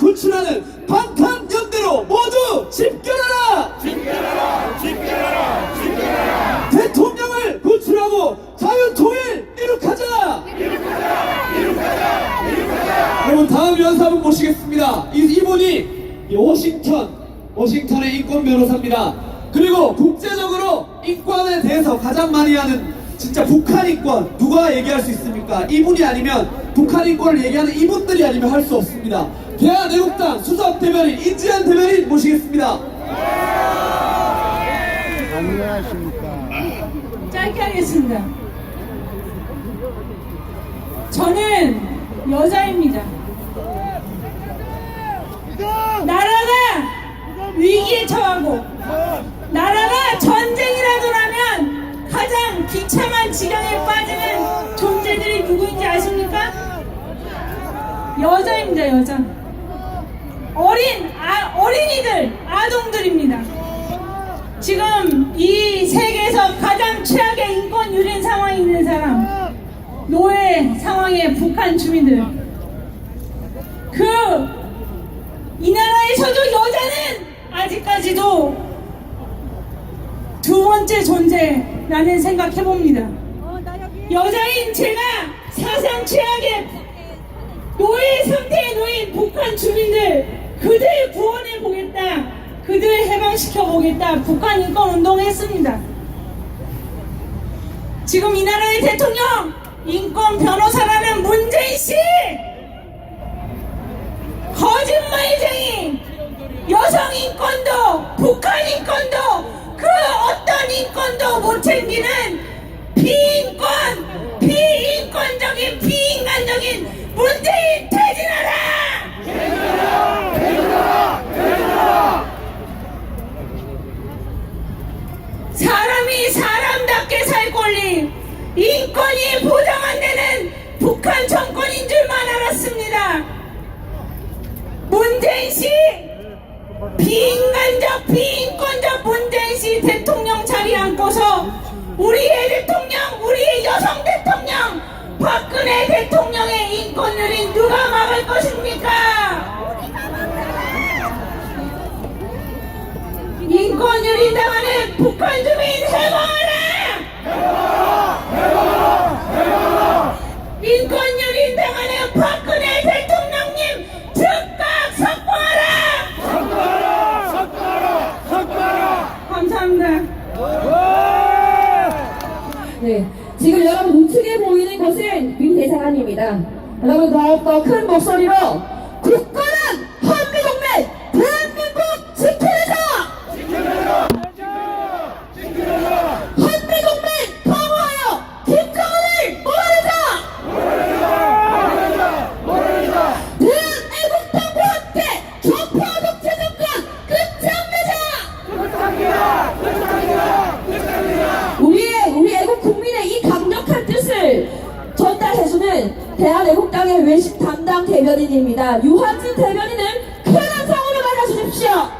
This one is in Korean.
구출하는 방탄연대로 모두 집결하라! 대통령을 구출하고 자유통일 이룩하자! 여러분 다음 연사분 모시겠습니다. 이, 이분이 이 워싱턴, 워싱턴의 인권 변호사입니다. 그리고 국제적으로 인권에 대해서 가장 많이 하는 진짜 북한 인권 누가 얘기할 수 있습니까? 이분이 아니면 북한 인권을 얘기하는 이분들이 아니면 할 수 없습니다. 대한애국당 수석 대변인 인지한 대변인 모시겠습니다. 안녕하십니까. 짧게 하겠습니다. 저는 여자입니다. 나라가 위기에 처하고 나라가 전쟁이라도 나면 가장 비 참한 지경에 빠지는 존재들이 누구인지 아십니까? 여자입니다, 여자. 어린, 아, 어린이들, 아동들입니다. 지금 이 세계에서 가장 최악의 인권 유린 상황에 있는 사람 노예 상황의 북한 주민들 그 이 나라에서도 여자는 아직까지도 두 번째 존재 라는 생각해 봅니다. 여자인 제가 사상 최악의 노예 상태에 놓인 북한 주민들 그들 구원해 보겠다 그들 해방시켜 보겠다 북한 인권 운동했습니다. 지금 이 나라의 대통령 인권 변호사라는 문재인 씨! 거짓말쟁이 인권이 보장 안 되는 북한 정권인 줄만 알았습니다. 문재인 씨 비인간적 비인권적 문재인 씨 대통령 자리에 앉고서 우리의 대통령 우리의 여성 대통령 박근혜 대통령의 인권유린 누가 막을 것입니까? 인권유린 당하는 북한 주민 해방하라 인권유린 당하는 박근혜 대통령님 즉각 석방하라! 감사합니다 네, 지금 여러분 우측에 보이는 것은 민 대사관입니다. 여러분 더욱더 큰 목소리로 굳건한 한미동맹 대한민국 지켜내자! 한미동맹 강화하여 김정은을 몰아내자! 대한애국당과 함께 좌파 독재 정권 끝장내자! 우리의 우리 애 국 국민의 이 강력한 뜻을 전달해주는 대한애국당의 외식 담당 대변인입니다. 유한진 대변인을 큰 함성으로 맞아주십시오.